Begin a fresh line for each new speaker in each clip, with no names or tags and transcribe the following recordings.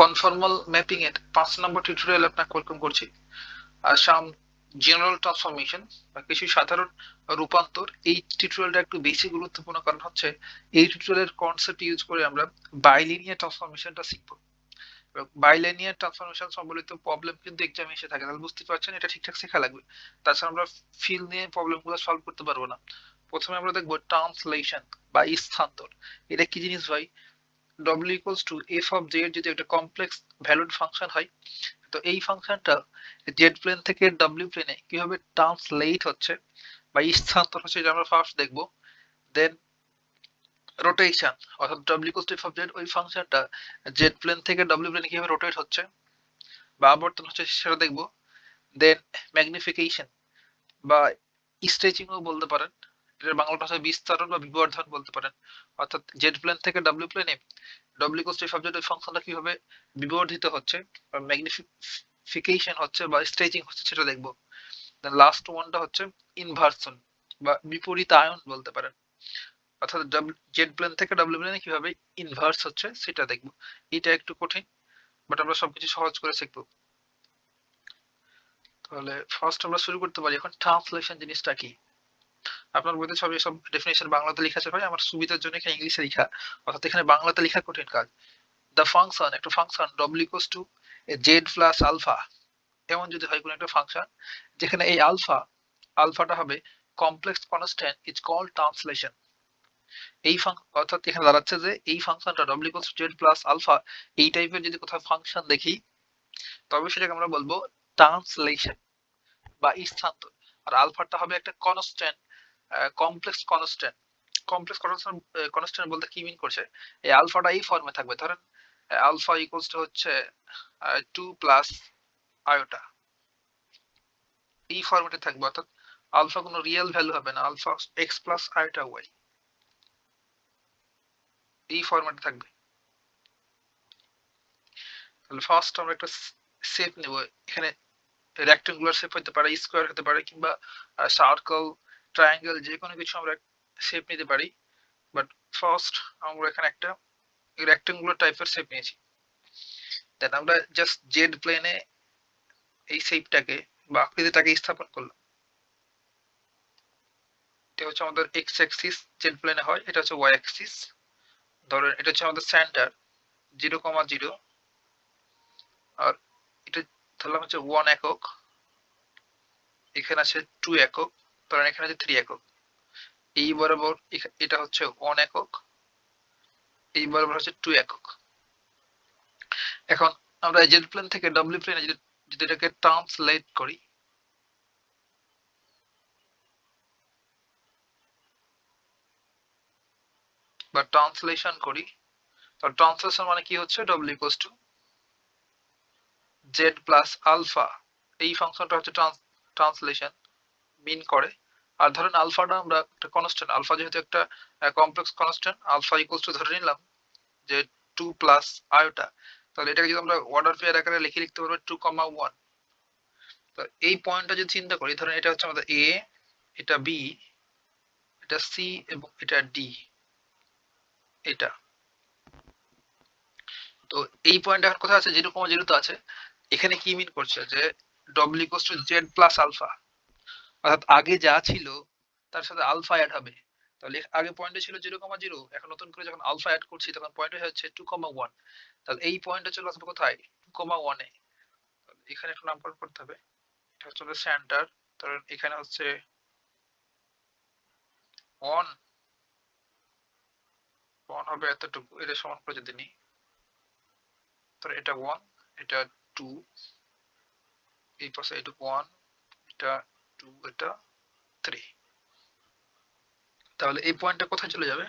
Conformal mapping এর পাঁচ নম্বর tutorial আপনাকে ওয়েলকাম করছি। আর সাম জেনারেল ট্রান্সফরমেশন বা কিছু সাধারণ রূপান্তর। এই টিউটোরিয়ালটা একটু বেশি গুরুত্বপূর্ণ কারণ হচ্ছে, এই টিউটোরিয়ালের কনসেপ্ট ইউজ করে আমরা বাইলিনিয়ার ট্রান্সফরমেশনটা শিখব। বাইলিনিয়ার ট্রান্সফরমেশন সম্বলিত প্রবলেম কিন্তু এক্সামে এসে থাকে, তাহলে বুঝতে পারছেন এটা ঠিকঠাক শেখা লাগবে। তাছাড়া আমরা ফিল নিয়ে প্রবলেমগুলো সলভ করতে পারব না। প্রথমে আমরা দেখব ট্রান্সলেশন বা স্থানান্তর। এটা কি জিনিস ভাই? W equals to f of z যদি একটা কমপ্লেক্স ভ্যালুড ফাংশন হয়, তো এই ফাংশনটা জেড প্লেন থেকে w প্লেনে কীভাবে ট্রান্সলেট হচ্ছে বা স্থানান্তর হচ্ছে এটা আমরা ফার্স্ট দেখব দেন রোটেশন অর্থাৎ equals to f of z ওই ফাংশনটা জেড প্লেন থেকে w প্লেনে কীভাবে রোটেট হচ্ছে বা আবর্তন হচ্ছে সেটা দেখব দেন ম্যাগনিফিকেশন বা স্ট্রেচিংও বলতে পারেন। এটার বাংলা ভাষায় বিস্তারণ বা বিবর্ধন বলতে পারেন। অর্থাৎ জেড প্লেন থেকে ডাব্লিউ প্লেনে ডব্লিউ কোস্টের সাবজেক্ট ফাংশনটা কীভাবে বিবর্ধিত হচ্ছে ম্যাগনিফিকেশন হচ্ছে বা স্ট্রেচিং হচ্ছে সেটা দেখব। লাস্ট ওয়ানটা হচ্ছে ইনভার্সন বা বিপরীত আয়ন বলতে পারেন। অর্থাৎ জেড প্লেন থেকে ডাব্লিউ প্লেনে কীভাবে ইনভার্স হচ্ছে সেটা দেখব। এটা একটু কঠিন বাট আমরা সবকিছু সহজ করে শিখব। তাহলে ফার্স্ট আমরা শুরু করতে পারি এখন ট্রান্সলেশন জিনিসটা কি? আপনার বইতে সব এসব ডেফিনেশন বাংলাতে লেখা আছে। ভাই, আমার সুবিধার জন্য এখানে ইংলিশে লেখা। অর্থাৎ এখানে বাংলাতে লেখা কঠিন কাজ। দ্য ফাংশন একটা function W equals to Z plus alpha এমন যদি হয় কোনো একটা ফাংশন যেখানে এই আলফা আলফাটা হবে complex constant is call translation এই অর্থাৎ এখানে দাঁড়াচ্ছে যে এই ফাংশনটা W to Z plus alpha এই টাইপের যদি কোথাও ফাংশন দেখি, তবে সেটাকে আমরা বলব ট্রান্সলেশন বা স্থানান্তর। আর আলফাটা হবে একটা constant complex constant complex constant constant বলতে কি মিন করছে? এই আলফাটা এই ফর্মে থাকবে। ধরেন আলফা ইকুয়ালস টু হচ্ছে 2 প্লাস আয়োটা এই ফর্মেটে থাকবে। অর্থাৎ আলফা কোনো রিয়েল ভ্যালু হবে না। Alpha X plus iota Y এই ফর্মেটে থাকবে। তাহলে ফার্স্ট আমরা একটা শেপ নেব। এখানে রেক্টেঙ্গুলার শেপ হতে পারে স্কোয়ার হতে পারে, কিংবা সার্কেল ট্রায়াঙ্গেল যে কোনো কিছু আমরা শেপ নিতে পারি বাট ফার্স্ট আমরা এখানে একটা রেক্টেঙ্গুলার টাইপের শেপ নিয়েছি। দেন আমরা জাস্ট জেড প্লেনে এই শেপটাকে বা আকৃতিটাকে স্থাপন করলাম। এটা হচ্ছে আমাদের এক্স অ্যাক্সিস জেড প্লেনে হয়, এটা হচ্ছে ওয়াই অ্যাক্সিস ধরেন এটা হচ্ছে আমাদের সেন্টার জিরো কমা জিরো আর এটা ধরলাম হচ্ছে ওয়ান একক, এখানে আছে টু একক। ধরেন এখানে আছে থ্রি একক। এই বরাবর এটা হচ্ছে ওয়ান একক, এই বরাবর হচ্ছে টু একক। এখন আমরা জেড প্লেন থেকে ডব্লিউ প্লেনে যদি এটাকে ট্রান্সলেট করি, বা ট্রান্সলেশন করি, তো ট্রান্সলেশন মানে কি হচ্ছে? W equals to Z plus alpha এই ফাংশনটা হচ্ছে ট্রান্সলেশন মিন করে। আর ধরেন আলফাটা আমরা একটা কনস্ট্যান্ট আলফা যেহেতু একটা complex constant alpha equals to ধরে নিলাম যে টু প্লাস আয়োটা তাহলে এটাকে যদি আমরা অর্ডার পেয়ার আকারে লিখে লিখতে পারব টু কমা ওয়ান তো এই পয়েন্টটা যদি চিন্তা করি, ধরেন এটা হচ্ছে আমাদের এ এটা বি এটা সি এবং এটা ডি এটা। তো এই পয়েন্ট এখন কোথায় আছে? জিরো কমা জিরো তো আছে, এখানে কি মিন করছে? যে W equals to Z plus alpha অর্থাৎ আগে যা ছিল, তার সাথে আলফা অ্যাড হবে। তাহলে আগে পয়েন্টে ছিল জিরো কমা জিরো এখন নতুন করে যখন আলফা অ্যাড করছি, তখন পয়েন্ট হচ্ছে টু কমা ওয়ান তাহলে এই পয়েন্টটা চলে আসবে কোথায়? টু কমা ওয়ানে এখানে একটু নামকরণ করতে হবে। এটা হচ্ছে সেন্টার ধরেন এখানে হচ্ছে ওয়ান ওয়ান হবে এতটুকু। এটা সমান করে যদি নিই। তাহলে এটা ওয়ান এটা টু এই পাশে এটা ওয়ান এটা টু এটা থ্রি তাহলে এই পয়েন্টটা কোথায় চলে যাবে?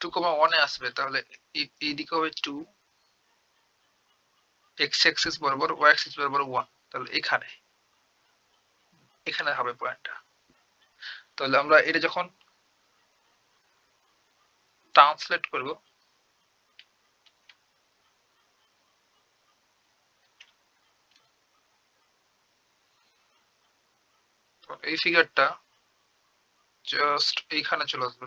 টু কমা ওয়ানে আসবে। তাহলে এই দিকে হবে টু এক্স এক্সিস বরাবর ওয়াই এক্সিস বরাবর ওয়ান তাহলে এখানে। এখানে হবে পয়েন্টটা তাহলে আমরা এটা যখন ট্রান্সলেট করব এই ফিগারটা জাস্ট এইখানে চলে আসবে।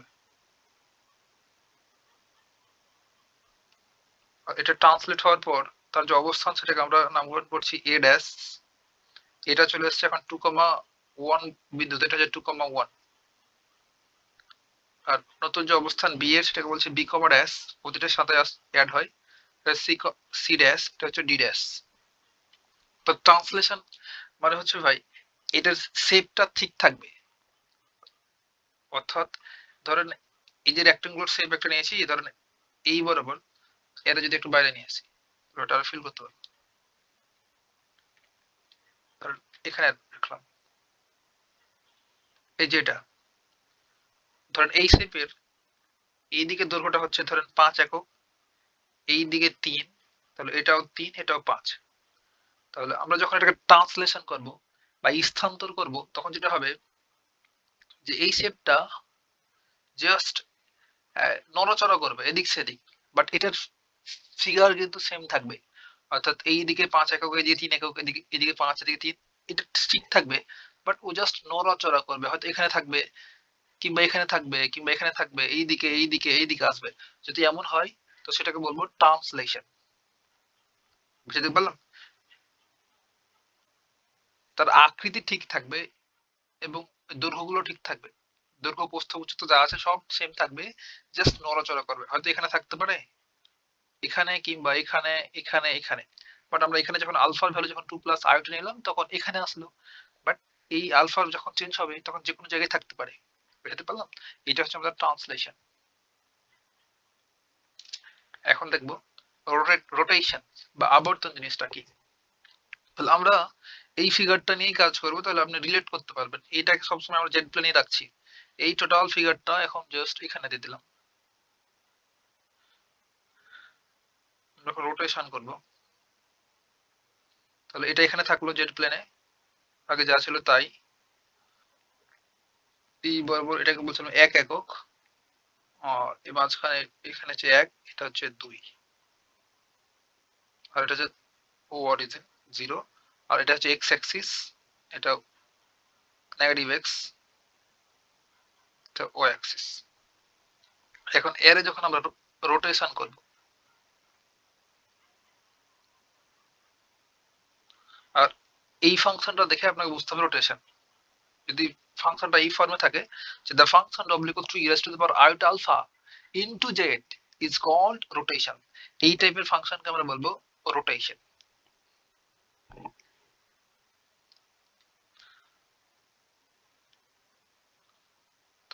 এটা ট্রান্সলেট হওয়ার পর তার যে অবস্থান সেটাকে আমরা নামকরণ করছি এ এটা চলে এসছে এখন টু কমা ওয়ান বিন্দুতে, এটা হচ্ছে টু কমা ওয়ান আর নতুন যে অবস্থান বি এর সেটাকে বলছে বি কমা ড্যাশ প্রতিটার সাথে অ্যাড হয়। সি সি ড্যাশ এটা হচ্ছে ডি ড্যাশ তো ট্রান্সলেশন মানে হচ্ছে ভাই এটার শেপটা ঠিক থাকবে। অর্থাৎ ধরেন এই যে রেক্টেঙ্গুলার শেপ একটা নিয়েছি এই ধরেন এই বরাবর এটা যদি একটু বাইরে নিয়ে আসি, ওটা ফিল করতে পারব এখানে রাখলাম। এই যে এটা। ধরেন এই শেপের এই দিকে দৈর্ঘ্যটা হচ্ছে ধরেন পাঁচ একক এই দিকে তিন, তাহলে এটাও তিন, এটাও পাঁচ। তাহলে আমরা যখন এটাকে ট্রান্সলেশন করব বা স্থানান্তর করব, তখন যেটা হবে যে এই শেপটা জাস্ট নড়াচড়া করবে এদিক সেদিক। বাট এটার ফিগার কিন্তু সেম থাকবে। অর্থাৎ এই দিকে পাঁচ একক এদিকে তিন একক এদিকে এদিকে পাঁচ, এদিকে তিন, এটা ঠিক থাকবে। বাট ও জাস্ট নড়াচড়া করবে। হয়তো এখানে থাকবে কিংবা এখানে থাকবে কিংবা এখানে থাকবে, এই দিকে এই দিকে এই দিকে আসবে। যদি এমন হয়, তো সেটাকে বলব ট্রান্সলেশন বুঝতে পারলাম? তার আকৃতি ঠিক থাকবে এবং দৈর্ঘ্যগুলো ঠিক থাকবে। দৈর্ঘ্য প্রস্থ উচ্চতা যা আছে সব সেম থাকবে জাস্ট নড়াচড়া করবে। হয়তো এখানে থাকতে পারে, এখানে কিংবা এখানে এখানে এখানে। বাট আমরা এখানে যখন আলফার ভ্যালু যখন টু প্লাস আয়োটা নিলাম, তখন এখানে আসলো। বাট এই আলফার যখন চেঞ্জ হবে, তখন যে কোনো জায়গায় থাকতে পারে। বুঝতে পারলাম? এটা হচ্ছে আমাদের ট্রান্সলেশন এখন দেখব রোটেশন বা আবর্তন জিনিসটা কি। তাহলে আমরা এই ফিগারটা নিয়েই কাজ করব, তাহলে আপনি রিলেট করতে পারবেন। এইটাকে সবসময় আমরা জেড প্লেনে রাখছি। এই টোটাল ফিগারটা এখন জাস্ট এখানে দিয়ে দিলাম। যখন রোটেশন করব। তাহলে এটা এখানে থাকল জেড প্লেনে আগে যা ছিল তাই। বরাবর এটাকে বলছিলাম এক একক। আর এই মাঝখানে এখানে হচ্ছে এক, এটা হচ্ছে দুই। আর এটা হচ্ছে ও অরিজিন জিরো আর এটা হচ্ছে এক্স অ্যাক্সিস এটা নেগেটিভ এক্স এটা ও অ্যাক্সিস এখন এর যখন আমরা রোটেশন করব, আর এই ফাংশনটা দেখে আপনাকে বুঝতে হবে রোটেশন যদি ফাংশনটা এই ফর্মে থাকে, যে the function equals to e raised to the power iota alpha into z is called rotation এই টাইপের ফাংশনকে আমরা বলব রোটেশন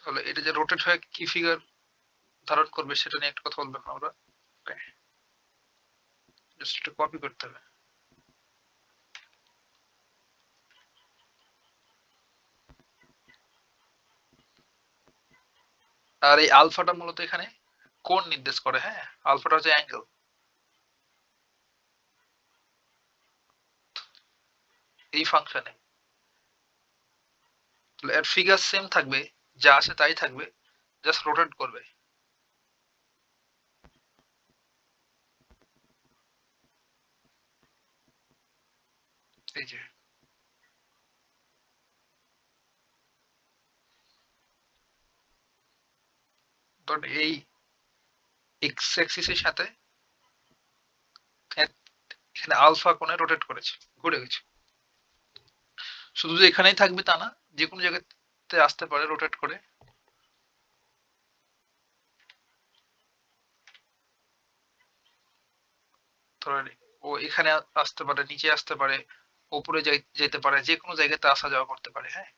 তাহলে এটা যে রোটেট হয়ে কি ফিগার ধারণ করবে সেটা নিয়ে একটা কথা বলব আমরা। জাস্ট কপি করতে হবে। আর এই আলফাটা মূলত এখানে কোণ নির্দেশ করে হ্যাঁ? আলফাটা হচ্ছে অ্যাঙ্গেল এই ফাংশনে এর ফিগার সেম থাকবে যা আছে তাই থাকবে। জাস্ট রোটেট করবে। এই যে। ধরুন এই এক্স অ্যাক্সিসের সাথে এখানে আলফা কোণে রোটেট করেছে। ঘুরে গেছে শুধু যে এখানেই থাকবে তা না যে কোনো জায়গাতে আসতে পারে রোটেট করে। ও এখানে আসতে পারে, নিচে আসতে পারে উপরে যেতে পারে যে কোনো জায়গাতে আসা যাওয়া করতে পারে হ্যাঁ?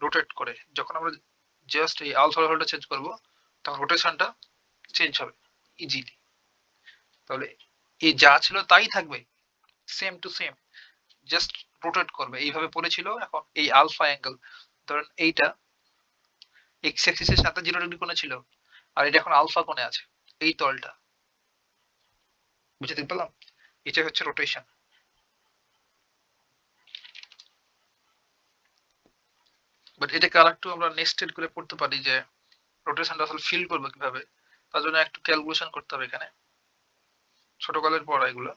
রোটেট করে, যখন আমরা জাস্ট এই আলফা লেভেলটা চেঞ্জ করব, তখন রোটেশনটা চেঞ্জ হবে ইজিলি তাহলে এই যা ছিল তাই থাকবে same to same just rotate করবে, এইভাবে পড়েছিল এখন, এই আলফা অ্যাঙ্গেল ধরেন এইটা এক্স অ্যাক্সিসের সাথে জিরো ডিগ্রি কোণে ছিল, আর এটা এখন আলফা কোণে আছে, এই তলটা। বুঝতে পারলাম? এটা হচ্ছে রোটেশন বাট এটাকে আর একটু আমরা নেস্টেড করে পড়তে পারি যে রোটেশনটা আসলে ফিল করব কীভাবে? তার জন্য একটু ক্যালকুলেশন করতে হবে এখানে। ছোটকালের পড়া এগুলো।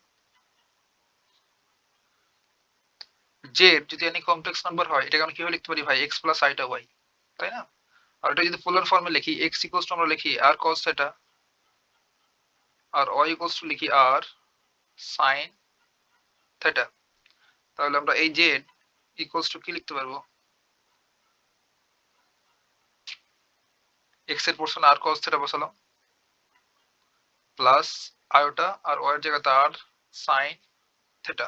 জেড যদি এনি কমপ্লেক্স নাম্বার হয়, এটাকে আমরা কীভাবে লিখতে পারি ভাই? এক্স প্লাস আইটা ওয়াই তাই না? আর এটা যদি পোলার ফর্মে লিখি এক্স ইকুয়ালস টু আমরা লিখি আর cos থিটা আর y ইকুয়ালস টু লিখি আর sin থেটা তাহলে আমরা এই জেড ইকুয়ালস টু কি লিখতে পারব? এক্সের পোর্শন আর কস থেটা বসালাম প্লাস আয়োটা আর ওয়াই জায়গাতে আর সাইন থেটা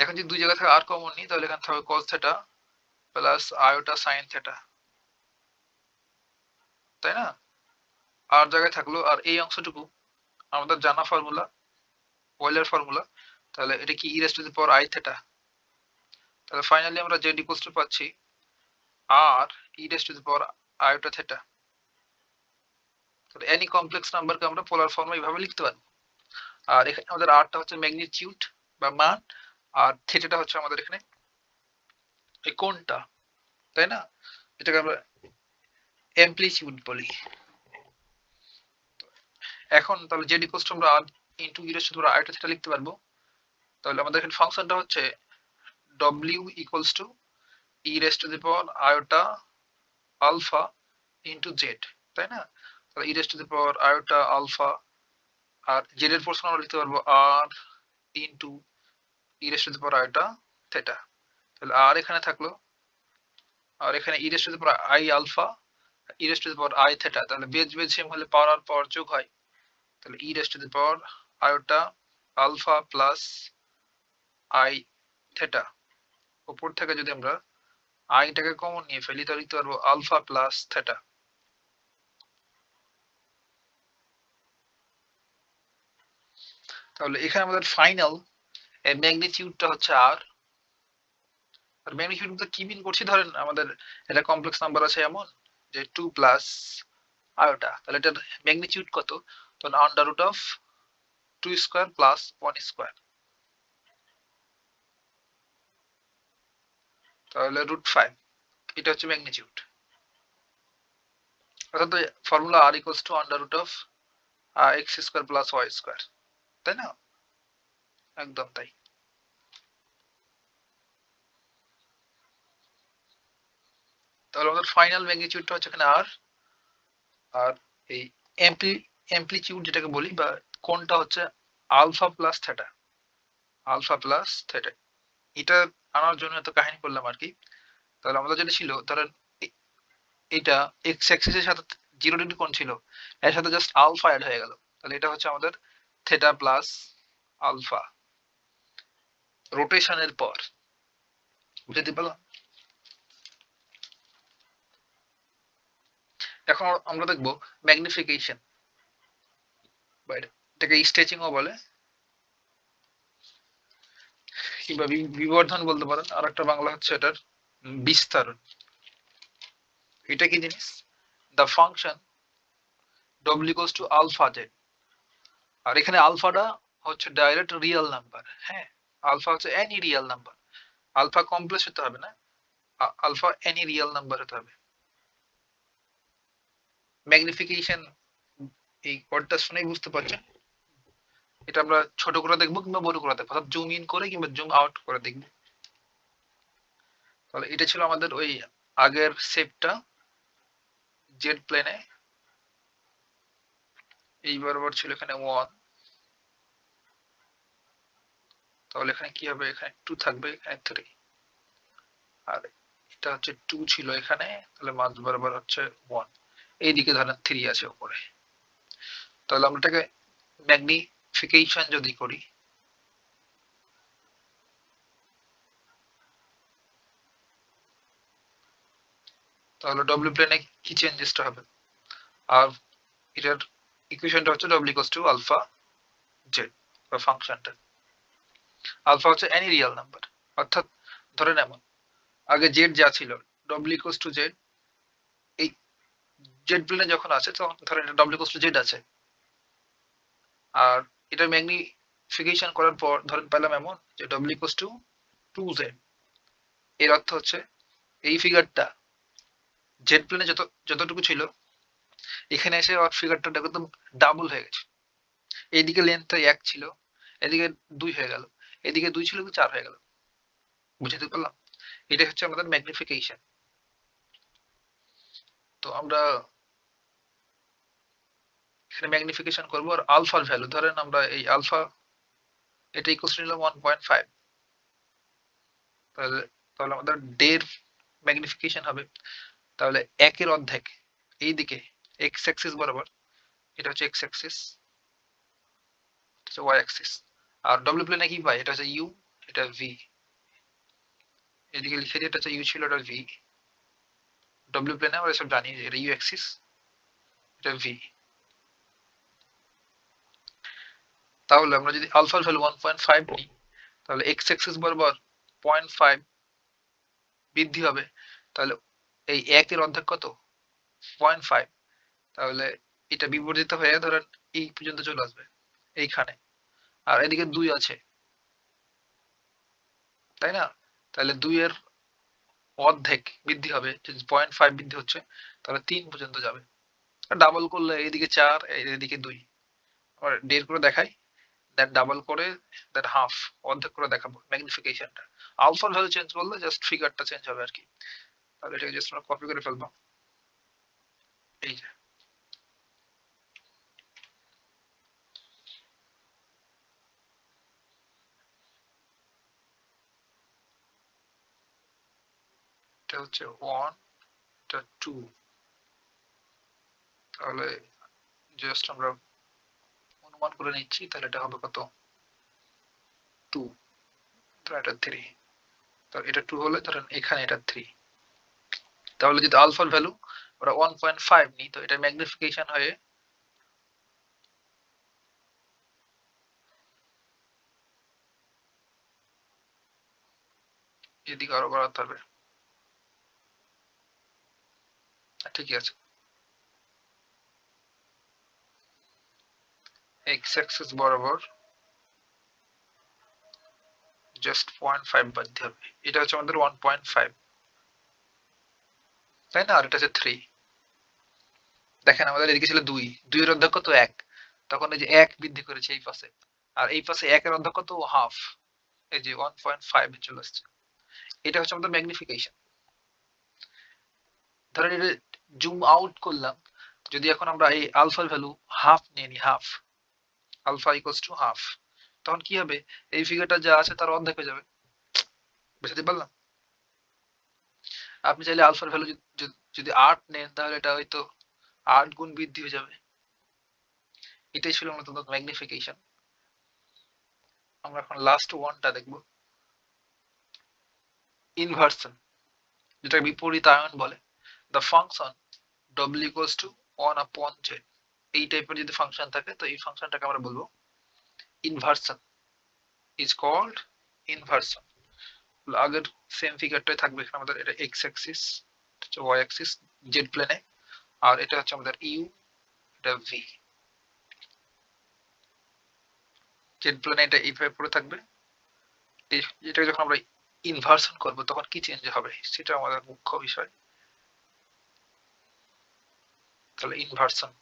এখন যদি দুই জায়গা থেকে আর কমন নিই, তাহলে এখানে থাকবে cos theta plus iota sine theta তাই না? আর জায়গায় থাকল, আর এই অংশটুকু, আমাদের জানা ফর্মুলা ওয়েলের ফর্মুলা তাহলে এটা কি e raise to the power i theta তাহলে ফাইনালি আমরা জেড ইকুয়ালস টু পাচ্ছি r e raise to the power iota theta তাহলে এনি কমপ্লেক্স নাম্বারকে আমরা পোলার ফর্মে এইভাবে লিখতে পারব। আর এখানে আমাদের আরটা হচ্ছে ম্যাগনিটিউড বা মান আর থেটাটা হচ্ছে আমাদের এখানে। এই কোনটা? তাই না? এটাকে আমরা অ্যাম্পলিটিউড বলি। এখন তাহলে জেড ইকুয়ালস আমরা into e raise to iota theta লিখতে পারব, তাহলে আমাদের এখানে ফাংশনটা হচ্ছে w equals to e raise to the power iota alpha into Z তাই না? তাহলে e raise to the power iota alpha R Z এর পোর্শন আমরা লিখতে পারব r into e raise to the power iota theta. তাহলে আর এখানে থাকল। আর এখানে e raise i alpha e raise i theta তাহলে বেজ বেজ সেম হলে পাওয়ার আর যোগ হয়। তাহলে e raise to alpha plus i theta উপর থেকে যদি আমরা আইটাকে কমন নিয়ে ফেলি, তাহলে লিখতে পারব আলফা প্লাস থেটা তাহলে এখানে আমাদের ফাইনাল ম্যাগনিটিউডটা হচ্ছে আর আর ম্যাগনিটিউড কি মিন করছি? ধরেন আমাদের এটা কমপ্লেক্স নাম্বার আছে এমন যে টু প্লাস আয়োটা তাহলে এটার ম্যাগনিটিউড কত? তখন under root of two square plus one square তাহলে রুট ফাইভ এটা হচ্ছে ম্যাগনিটিউড অর্থাৎ formula r equals to under root of X square plus Y square তাই না? একদম তাই। তাহলে আমাদের ফাইনাল ম্যাগনিটিউডটা হচ্ছে এখানে আর আর এই এমপ্লি এমপ্লিটিউড যেটাকে বলি বা কোনটা হচ্ছে alpha plus theta alpha plus theta এটা আনার জন্য এত কাহিনী করলাম আর কি। তাহলে আমাদের যেটা ছিল, ধরেন এটা এক্স অ্যাক্সিসের সাথে জিরো ডিগ্রি কোণ ছিল, এর সাথে জাস্ট আলফা অ্যাড হয়ে গেল। তাহলে এটা হচ্ছে আমাদের থেটা প্লাস আলফা রোটেশনের পর। বুঝতে পারলাম এখন আমরা দেখব ম্যাগনিফিকেশন এটাকে স্ট্রেচিংও বলে। কিংবা বিবর্ধন বলতে পারেন। আর একটা বাংলা হচ্ছে এটার বিস্তারণ। এটা কি জিনিস? The function W equals to alpha Z আর এখানে আলফাটা হচ্ছে ডাইরেক্ট রিয়েল নাম্বার হ্যাঁ। আলফা হচ্ছে any real number alpha complex হতে হবে না আলফা এনি রিয়েল নাম্বার হতে হবে। ম্যাগনিফিকেশন এই ওয়ার্ডটা শুনেই বুঝতে পারছেন? এটা আমরা ছোট করে দেখব কিংবা বড় করে দেখব, অর্থাৎ জুম ইন করে কিংবা জুম আউট করে দেখব। তাহলে এটা ছিল আমাদের ওই আগের শেপটা জেড প্লেনে এইবার ছিল এখানে ওয়ান তাহলে এখানে কি হবে? এখানে টু থাকবে, এখানে থ্রি আর এটা হচ্ছে টু ছিল এখানে, তাহলে মাঝ বরাবর হচ্ছে ওয়ান এইদিকে ধরেন থ্রি আছে উপরে। তাহলে আমরা এটাকে ম্যাগনিফিকেশন যদি করি, তাহলে ডব্লিউ প্লেনে কি চেঞ্জেসটা হবে? আর এটার ইকুয়েশনটা হচ্ছে ডব্লিউ টু আলফা জেড বা ফাংশনটা আলফা হচ্ছে এনি রিয়েল নাম্বার অর্থাৎ ধরেন এমন, আগে জেড যা ছিল ডব্লিউ ইকুয়ালস টু জেড এই জেড প্লেনে যখন আছে তখন ধরেন এটা ডব্লিউ ইকুয়ালস টু জেড আছে। আর এটা ম্যাগনিফিকেশন করার পর ধরেন পেলাম এমন যে W equals to two Z এর অর্থ হচ্ছে এই ফিগারটা জেড প্লেনে যত, যতটুকু ছিল, এখানে এসে ওর ফিগারটা একদম ডাবল হয়ে গেছে। এইদিকে লেন্থটা এক ছিল, এদিকে দুই হয়ে গেল। এদিকে দুই ছিল চার হয়ে গেল। বুঝতে পারলাম? এটা হচ্ছে আমাদের ম্যাগনিফিকেশন তো আমরা এখানে ম্যাগনিফিকেশন করব আর আলফার ভ্যালু ধরেন আমরা এই আলফা এটা ইকুয়াল নিলাম ওয়ান পয়েন্ট ফাইভ তাহলে তাহলে আমাদের ডের ম্যাগনিফিকেশন হবে। তাহলে একের অর্ধেক এই দিকে এক্স অ্যাক্সিস বরাবর এটা হচ্ছে এক্স অ্যাক্সিস ওয়াই অ্যাক্সিস আর ডব্লিউ প্লেনে কি পাই এটা হচ্ছে ইউ এটা ভি এদিকে লিখে এটা হচ্ছে ইউ ছিল, এটা ভি ডব্লিউ প্লেনে আমরা এসব জানি এটা ইউ অ্যাক্সিস এটা ভি তাহলে আমরা যদি আলফার ভ্যালু ওয়ান পয়েন্ট ফাইভ নিই তাহলে এক্স অ্যাক্সিস বরাবর পয়েন্ট ফাইভ বৃদ্ধি হবে। তাহলে এই একের অর্ধেক কত? পয়েন্ট ফাইভ তাহলে এটা বিপরীত হয়ে ধরেন এই পর্যন্ত চলে আসবে, এইখানে। আর এদিকে দুই আছে। তাই না? তাহলে দুইয়ের অর্ধেক বৃদ্ধি হবে পয়েন্ট ফাইভ বৃদ্ধি হচ্ছে, তাহলে তিন পর্যন্ত যাবে। ডাবল করলে এইদিকে চার এইদিকে দুই। আবার দেড় করে দেখাই দ্যাট ডাবল করে দ্যাট হাফ অর্ধেক করে দেখাবো ম্যাগনিফিকেশনটা আলফার ভ্যালু চেঞ্জ করলে জাস্ট ফিগারটা চেঞ্জ হবে আর কি। তাহলে এটাকে জাস্ট আমরা কপি করে ফেলব। এই যে। এটা হচ্ছে ওয়ান এটা টু তাহলে জাস্ট আমরা অনুমান করে নিচ্ছি, তাহলে এটা হবে কত? টু এটা থ্রি তাহলে এটা টু হলে ধরেন এখানে এটা থ্রি তাহলে যদি আলফার ভ্যালু আমরা ওয়ান পয়েন্ট ফাইভ নিই, তো এটা ম্যাগনিফিকেশন হয়ে এদিকে আরও বাড়াতে হবে। ঠিকই আছে। এক্স অ্যাক্সিস বরাবর জাস্ট পয়েন্ট ফাইভ বাদ হবে। এটা হচ্ছে আমাদের ওয়ান পয়েন্ট ফাইভ তাই না? আর এটা হচ্ছে থ্রি দেখেন, আমাদের এদিকে ছিল দুই। দুইয়ের অধ্যক্ষ তো এক। তখন এই যে এক বৃদ্ধি করেছে এই পাশে। আর এই পাশে একের অধ্যক্ষ তো হাফ এই যে ওয়ান পয়েন্ট ফাইভ চলে আসছে। এটা হচ্ছে আমাদের ম্যাগনিফিকেশন ধরেন এটা জুম আউট করলাম, যদি এখন আমরা এই আলফার ভ্যালু হাফ নিয়ে নিই half alpha equals to half তখন কি হবে? এই ফিগারটা যা আছে তার অর্ধেক হয়ে যাবে। বুঝতে পারলাম? আপনি চাইলে আলফার ভ্যালু যদি আট নেন, তাহলে এটা হয়তো আট গুণ বৃদ্ধি হয়ে যাবে। এটাই ছিল মূলত ম্যাগনিফিকেশন আমরা এখন লাস্ট ওয়ানটা দেখব। ইনভার্সন যেটা বিপরীতায়ন বলে। The function W equals to one upon Z এই টাইপের যদি ফাংশন থাকে, তো এই ফাংশনটাকে আমরা বলব ইনভার্সন ইজ কল্ড ইনভার্সন আগের সেম ফিগারটাই থাকবে এখানে আমাদের, এটা এক্স অ্যাক্সিস হচ্ছে ওয়াই অ্যাক্সিস জেড প্লেনে আর এটা হচ্ছে আমাদের ইউ এটা ভি জেড প্লেনে এটা এইভাবে পড়ে থাকবে। এটা যখন আমরা ইনভার্সন করব, তখন কি চেঞ্জ হবে? সেটা আমাদের মুখ্য বিষয়। তাহলে ইনভার্সন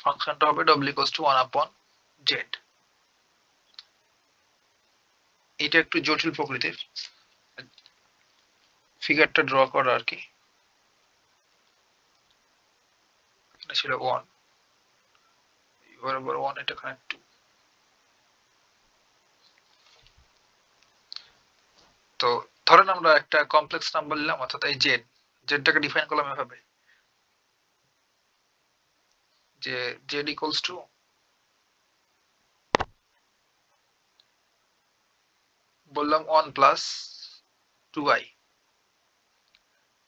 ফাংশনটা হবে w ইকুয়ালস টু 1 আপন জেড এটা একটু জটিল প্রকৃতির। ফিগারটা ড্র করা আর কি। এখানে ছিল 1 বরাবর 1 এটা এখানে 2 তো ধরেন আমরা একটা কমপ্লেক্স নাম্বার নিলাম, অর্থাৎ এই জেড জেডটাকে ডিফাইন করলাম এভাবে। যে জেড ইকুয়ালস টু বললাম ওয়ান প্লাস টু আই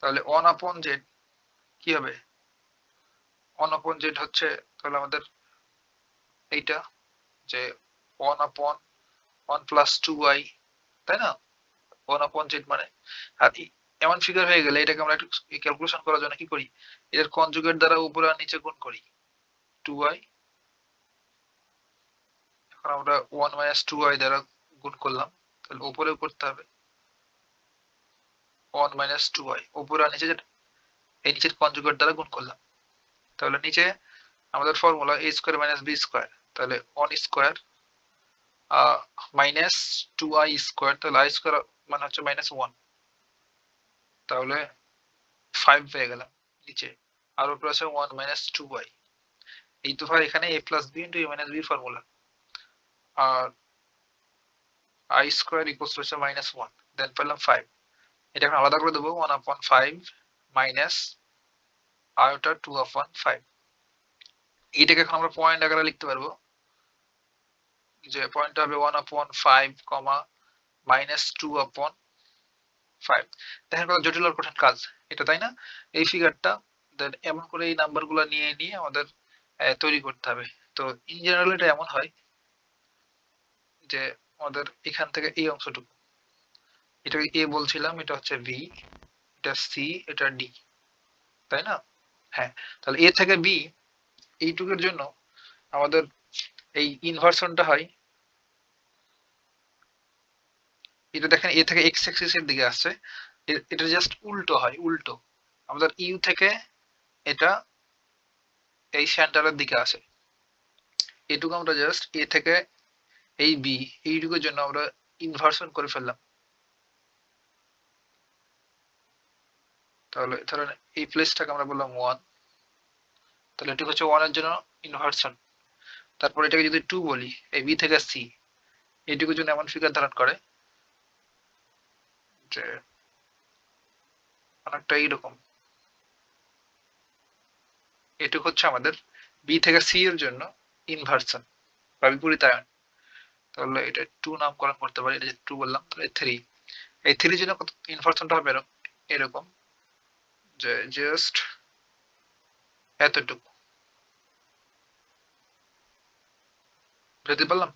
তাহলে ওয়ান আপন জেড কি হবে? ওয়ান আপন জেড হচ্ছে, তাহলে আমাদের এইটা যে one upon one plus two I তাই না? ওয়ান মানে। আর এমন ফিগার হয়ে গেলে এটাকে আমরা একটু ক্যালকুলেশন করার জন্য কি করি? এটার কনজুগেট দ্বারা উপরে আর নিচে গুণ করি। টু আই এখন আমরা ওয়ান মাইনাস টু আই দ্বারা গুণ করলাম। তাহলে উপরেও করতে হবে। ওয়ান মাইনাস টু আই উপরে আর নিচে এই নিচের কনজুগেট দ্বারা গুণ করলাম। তাহলে নিচে আমাদের formula A square minus B square তাহলে one square minus two i square তাহলে আই স্কোয়ার মানে হচ্ছে মাইনাস ওয়ান তাহলে ফাইভ পেয়ে গেলাম নিচে। আর উপরে আছে ওয়ান মাইনাস টু আই এই তো ভাই এখানে A plus B into A minus বির ফর্মুলা আর আই স্কোয়ার ইকুয়ালস হচ্ছে মাইনাস ওয়ান দেন পেলাম ফাইভ এটা এখন আলাদা করে দেবো। One upon five minus iota two upon five এইটাকে এখন আমরা পয়েন্ট আকারে লিখতে পারব। যে পয়েন্ট হবে one upon five comma minus two upon five দেখেন কত জটিল আর কঠিন কাজ, এটা তাই না? এই ফিগারটা দেন এমন করে এই নাম্বারগুলা নিয়ে নিয়ে আমাদের তৈরি করতে হবে। তো ইন জেনারেল এটা এমন হয় যে আমাদের এখান থেকে এই অংশটুকু। এটাকে এ বলছিলাম, এটা হচ্ছে ভি এটা সি এটা ডি তাই না? হ্যাঁ তাহলে এ থেকে বি এইটুকুর জন্য আমাদের এই ইনভার্সনটা হয় এটা দেখেন, এ থেকে এক্স অ্যাক্সিস এর দিকে আসছে। এটা জাস্ট উল্টো হয়, উল্টো। আমাদের ইউ থেকে এটা এই সেন্টারের দিকে আসে। এটুকু আমরা জাস্ট এ থেকে এই বি এইটুকুর জন্য আমরা ইনভার্সন করে ফেললাম। তাহলে, ধরেন এই প্লেসটাকে আমরা বললাম ওয়ান তাহলে এটুকু হচ্ছে ওয়ানের জন্য ইনভার্সন তারপর এটাকে যদি টু বলি, এই বি থেকে সি এটুকুর জন্য এমন ফিগার ধারণ করে। যে অনেকটা এইরকম। এটুকু হচ্ছে আমাদের বি থেকে সি এর জন্য ইনভার্সন বা বিপরীতায়ন তাহলে এটা টু নামকরণ করতে পারি, এটা টু বললাম, তাহলে থ্রি এই থ্রির জন্য কত ইনভার্সনটা হবে এরকম এরকম, যে জাস্ট এতটুকু। বুঝতে পারলাম?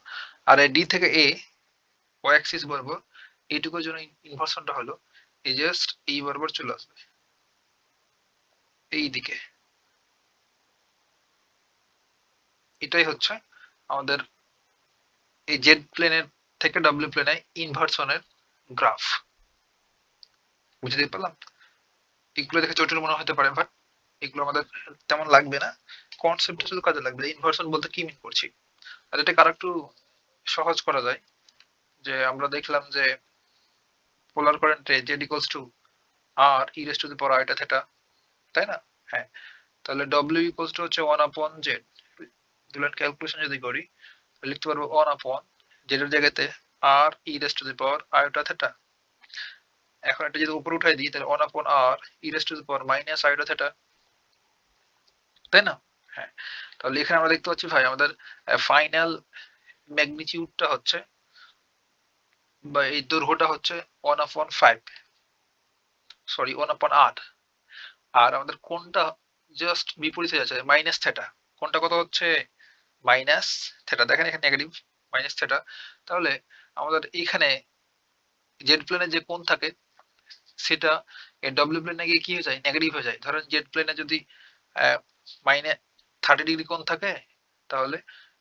আর ডি থেকে এ ও অ্যাক্সিস বরাবর এইটুকুর জন্য ইনভার্সনটা হলো, এই জাস্ট এই বরাবর চলে আসবে। এই দিকে এটাই হচ্ছে আমাদের এই জেড প্লেনের থেকে ডাব্লিউ প্লেনে ইনভার্সনের গ্রাফ বুঝতে পারলাম? এগুলো দেখে জটিল মনে হতে পারে বাট এগুলো আমাদের তেমন লাগবে না। কনসেপ্ট শুধু কাজে লাগবে। ইনভার্সন বলতে কি মিন করছি? আর এটাকে আর একটু সহজ করা যায়? যে আমরা দেখলাম যে পোলার কারেন্টে Z equals to r e raise to the power iota theta তাই না? হ্যাঁ। তাহলে ডব্লিউ ইকুয়ালস টু হচ্ছে ওয়ান আপন জেড দুলার ক্যালকুলেশন যদি করি লিখতে পারব ওয়ান আপন জেড এর জায়গাতে আর e raise to the power iota theta এখন এটা যদি উপরে উঠাই দিই, তাহলে one upon r e raise to the power minus iota theta তাই না? হ্যাঁ। তাহলে এখানে আমরা দেখতে পাচ্ছি ভাই, আমাদের ফাইনাল ম্যাগনিটিউডটা হচ্ছে বা এই দৈর্ঘ্যটা হচ্ছে one upon five sorry one upon আট। আর আমাদের কোনটা জাস্ট বিপরীত হয়ে যাচ্ছে মাইনাস থেটা কোনটা কত হচ্ছে? মাইনাস থেটা দেখেন এখানে নেগেটিভ মাইনাস থেটা তাহলে আমাদের এখানে জেড প্লেনে যে কোন থাকে, সেটা ডব্লিউ প্লেনে গিয়ে কি হয়ে যায়? নেগেটিভ হয়ে যায়। ধরেন জেড প্লেনে যদি মাইনে থার্টি ডিগ্রি কোন থাকে, তাহলে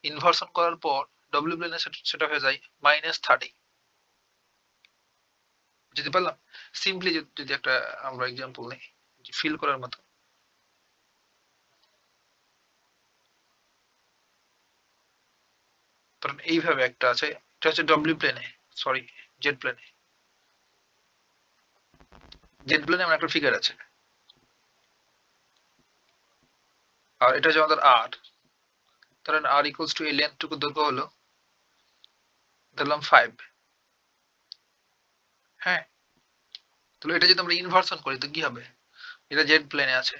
ইনভার্সন করার পর ডব্লিউ প্লেনে সেটা হয়ে যায় মাইনাস থার্টি বুঝতে পারলাম সিম্পলি যদি একটা আমরা এক্সাম্পল নেই ফিল করার মতো। ধরেন এইভাবে একটা আছে, এটা হচ্ছে ডব্লিউ প্লেনে সরি জেড প্লেনে জেড প্লেনে আমার একটা ফিগার আছে। আর এটা হচ্ছে আমাদের আর ধরেন আর ইকুয়ালস টু এই লেন্থটুকু দৈর্ঘ্য হলো, ধরলাম ফাইভ হ্যাঁ। তাহলে এটা যদি আমরা ইনভার্সন করি, তো কি হবে? এটা জেড প্লেনে আছে।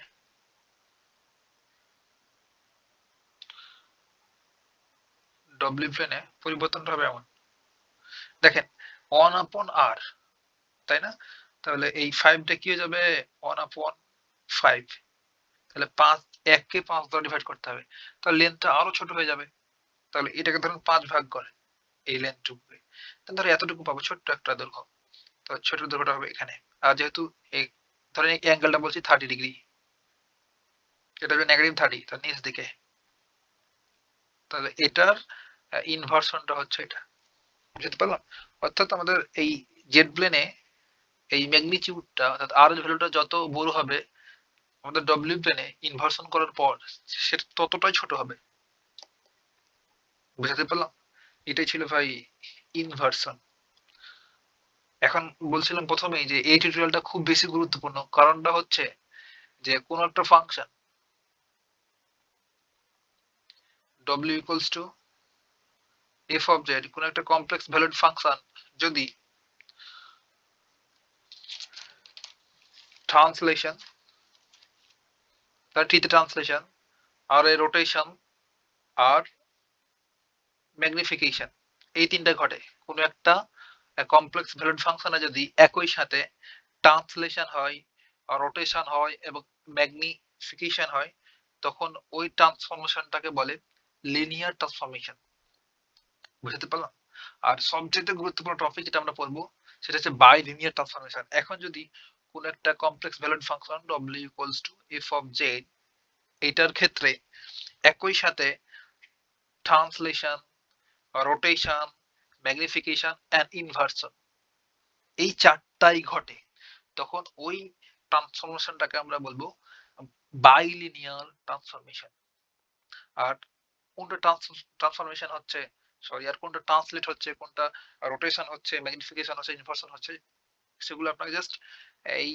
ডব্লিউ প্লেনে পরিবর্তনটা হবে এমন। দেখেন ওয়ান আপন আর তাই না? তাহলে এই ফাইভটা কি হয়ে যাবে? ওয়ান আপন ফাইভ তাহলে পাঁচ এককে পাঁচ দ্বারা ডিভাইড করতে হবে। তাহলে লেন্থটা আরও ছোট হয়ে যাবে। তাহলে এটাকে ধরুন পাঁচ ভাগ করে এই লেন্থটুকুকে ধরো এতটুকু পাবো, ছোট্ট একটা দৈর্ঘ্য। তো ছোট দৈর্ঘ্যটা হবে এখানে। আর যেহেতু এই, ধরেন এই অ্যাঙ্গেলটা বলছি থার্টি ডিগ্রি এটা হবে নেগেটিভ থার্টি তার নিচ দিকে। তাহলে এটার ইনভার্সনটা হচ্ছে এটা। বুঝতে পারলাম? অর্থাৎ আমাদের এই জেড প্লেনে এই ম্যাগনিটিউডটা অর্থাৎ আর ভ্যালুটা যত বড় হবে, আমাদের ডব্লিউ প্লেনে ইনভার্সন করার পর সেটা ততটাই ছোট হবে। বুঝতে পারলাম? এটাই ছিল ভাই ইনভার্সন এখন বলছিলাম প্রথমেই যে এই টিউটোরিয়ালটা খুব বেশি গুরুত্বপূর্ণ। কারণটা হচ্ছে যে কোন একটা function W equals to F of Z কোন একটা কমপ্লেক্স ভ্যালুড ফাংশন যদি ট্রান্সলেশন তার টিতে ট্রান্সলেশন আর এ রোটেশন আর ম্যাগনিফিকেশন এই তিনটা ঘটে। কোনো একটা কমপ্লেক্স ভ্যালুড ফাংশনে যদি একই সাথে ট্রান্সলেশন হয় রোটেশন হয় এবং ম্যাগনিফিকেশন হয়, তখন ওই ট্রান্সফরমেশনটাকে বলে লিনিয়ার ট্রান্সফরমেশন বুঝতে পারলাম? আর সবচেয়ে গুরুত্বপূর্ণ টপিক যেটা আমরা পড়ব, সেটা হচ্ছে বাই লিনিয়ার ট্রান্সফরমেশন এখন যদি কোন একটা complex valued function w equals to F of Z এটার ক্ষেত্রে একই সাথে translation rotation magnification and inversion এই চারটাই ঘটে। তখন ওই ট্রান্সফরমেশনটাকে আমরা বলব বাইলিনিয়ার ট্রান্সফরমেশন আর কোনটা ট্রান্সফরমেশন হচ্ছে? সরি আর কোনটা ট্রান্সলেট হচ্ছে? কোনটা রোটেশন হচ্ছে? ম্যাগনিফিকেশন হচ্ছে? ইনভার্সন হচ্ছে? সেগুলো আপনাকে জাস্ট এই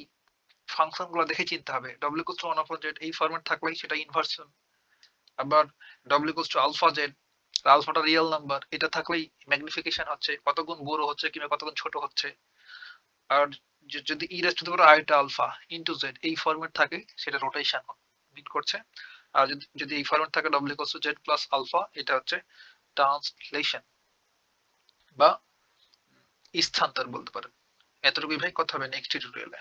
ফাংশনগুলো দেখে চিনতে হবে। W equals to one upon Z এই ফরম্যাট থাকলেই সেটা ইনভার্সন আবার ডব্লিউ কোস আলফা জেড আলফাটা রিয়েল নাম্বার এটা থাকলেই ম্যাগনিফিকেশন হচ্ছে, কতগুণ বড় হচ্ছে কিংবা কতগুণ ছোট হচ্ছে। আর যদি e raise to iota alpha into Z এই ফরম্যাট থাকে, সেটা রোটেশন মিন করছে। আর যদি যদি এই ফরম্যাট থাকে W cos Z plus alpha এটা হচ্ছে ট্রান্সলেশন বা স্থানান্তর বলতে পারেন। এতটুকুই ভাই, কথা হবে নেক্সট টিউটোরিয়ালে